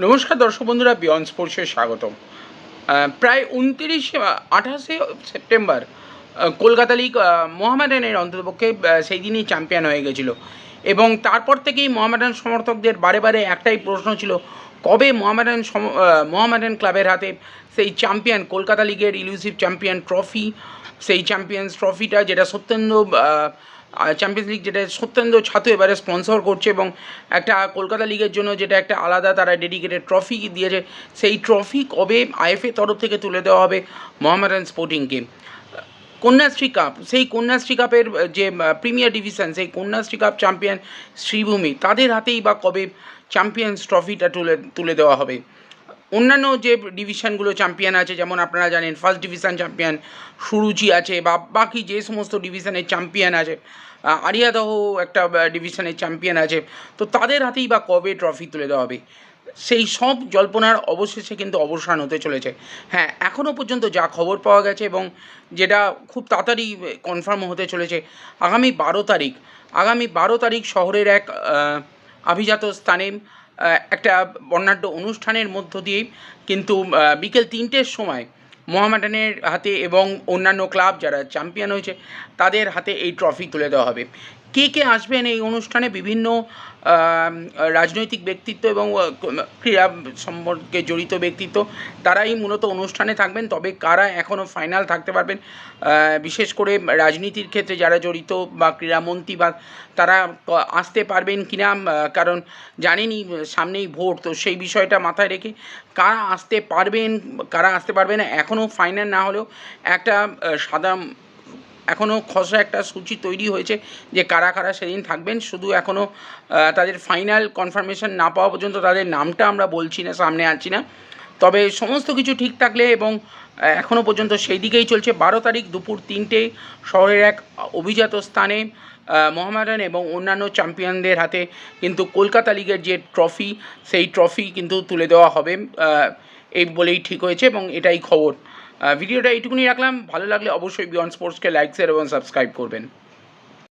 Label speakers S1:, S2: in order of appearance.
S1: নমস্কার দর্শক বন্ধুরা বিয়ন্ড স্পোর্টসে স্বাগতম। প্রায় উনতিরিশে আঠাশে সেপ্টেম্বর কলকাতা লিগ মোহামেডানের অন্ততপক্ষে সেই দিনই চ্যাম্পিয়ন হয়ে গেছিল। এবং তারপর থেকেই মোহামেডান সমর্থকদের বারে বারে একটাই প্রশ্ন ছিল, কবে মোহামেডান মোহামেডান ক্লাবের হাতে সেই চ্যাম্পিয়ন কলকাতা লিগের ইলুসিভ চ্যাম্পিয়ন ট্রফি সেই চ্যাম্পিয়ন্স ট্রফিটা যেটা সত্যেন্দ্র চ্যাম্পিয়ন্স লিগ যেটা সত্যেন্দ্র ছাতু এবারে স্পন্সর করছে এবং একটা কলকাতা লিগের জন্য যেটা একটা আলাদা তারা ডেডিকেটেড ট্রফি দিয়েছে, সেই ট্রফি কবে আইএফএ তরফ থেকে তুলে দেওয়া হবে মোহামেডান স্পোর্টিংকে কন্যাশ্রী কাপ সেই কন্যাশ্রী কাপের যে প্রিমিয়ার ডিভিশন সেই কন্যাশ্রী কাপ চ্যাম্পিয়ন শ্রীভূমি, তাদের হাতেই বা কবে চ্যাম্পিয়ন্স ট্রফিটা তুলে তুলে দেওয়া হবে? অন্যান্য যে ডিভিশনগুলো চ্যাম্পিয়ন আছে যেমন আপনারা জানেন ফার্স্ট ডিভিশন চ্যাম্পিয়ন সুরুচি আছে বা বাকি যে সমস্ত ডিভিশনের চ্যাম্পিয়ন আছে আরিয়াদহ একটা ডিভিশনের চ্যাম্পিয়ন আছে তো তাদের হাতেই বা কবে ট্রফি তুলে দেওয়া হবে? সেই সব জল্পনার অবশেষে কিন্তু অবসান হতে চলেছে। হ্যাঁ এখনও পর্যন্ত যা খবর পাওয়া গেছে এবং যেটা খুব তাড়াতাড়ি কনফার্ম হতে চলেছে আগামী বারো তারিখ আগামী বারো তারিখ শহরের এক আহ, আভিজাত স্থানে একটা বর্ণাঢ্য অনুষ্ঠানের মধ্য দিয়েই কিন্তু বিকেল তিনটের সময় মোহামেডানের হাতে এবং অন্যান্য ক্লাব যারা চ্যাম্পিয়ন হয়েছে, তাদের হাতে এই ট্রফি তুলে দেওয়া হবে। কে কে আসবেন এই অনুষ্ঠানে? বিভিন্ন রাজনৈতিক ব্যক্তিত্ব এবং ক্রীড়া সম্পর্কে জড়িত ব্যক্তিত্ব, তারাই মূলত অনুষ্ঠানে থাকবেন। তবে কারা এখনও ফাইনাল থাকতে পারবেন বিশেষ করে রাজনীতির ক্ষেত্রে যারা জড়িত বা ক্রীড়ামন্ত্রী বা তারা আসতে পারবেন কিনা কারণ জানেনই, সামনেই ভোট। তো সেই বিষয়টা মাথায় রেখে কারা আসতে পারবেন, কারা আসতে পারবেন এখনও ফাইনাল না হলেও একটা সাদা এখনও খসড়া একটা সূচি তৈরি হয়েছে যে কারা কারা সেদিন থাকবেন। শুধু এখনও তাদের ফাইনাল কনফার্মেশন না পাওয়া পর্যন্ত তাদের নামটা আমরা বলছি না, সামনে আনছি না। তবে সমস্ত কিছু ঠিক থাকলে এবং এখনও পর্যন্ত সেই দিকেই চলছে। বারো তারিখ দুপুর তিনটে শহরের এক অভিজাত স্থানে মোহামেডান এবং অন্যান্য চ্যাম্পিয়নদের হাতে কিন্তু কলকাতা লিগের যে ট্রফি সেই ট্রফি কিন্তু তুলে দেওয়া হবে। এই বলেই ঠিক হয়েছে এবং এটাই খবর। ভিডিওটা এইটুকুনি রাখলাম। ভালো লাগলে অবশ্যই বিয়ন্ড স্পোর্টসকে লাইক শেয়ার এবং সাবস্ক্রাইব করবেন।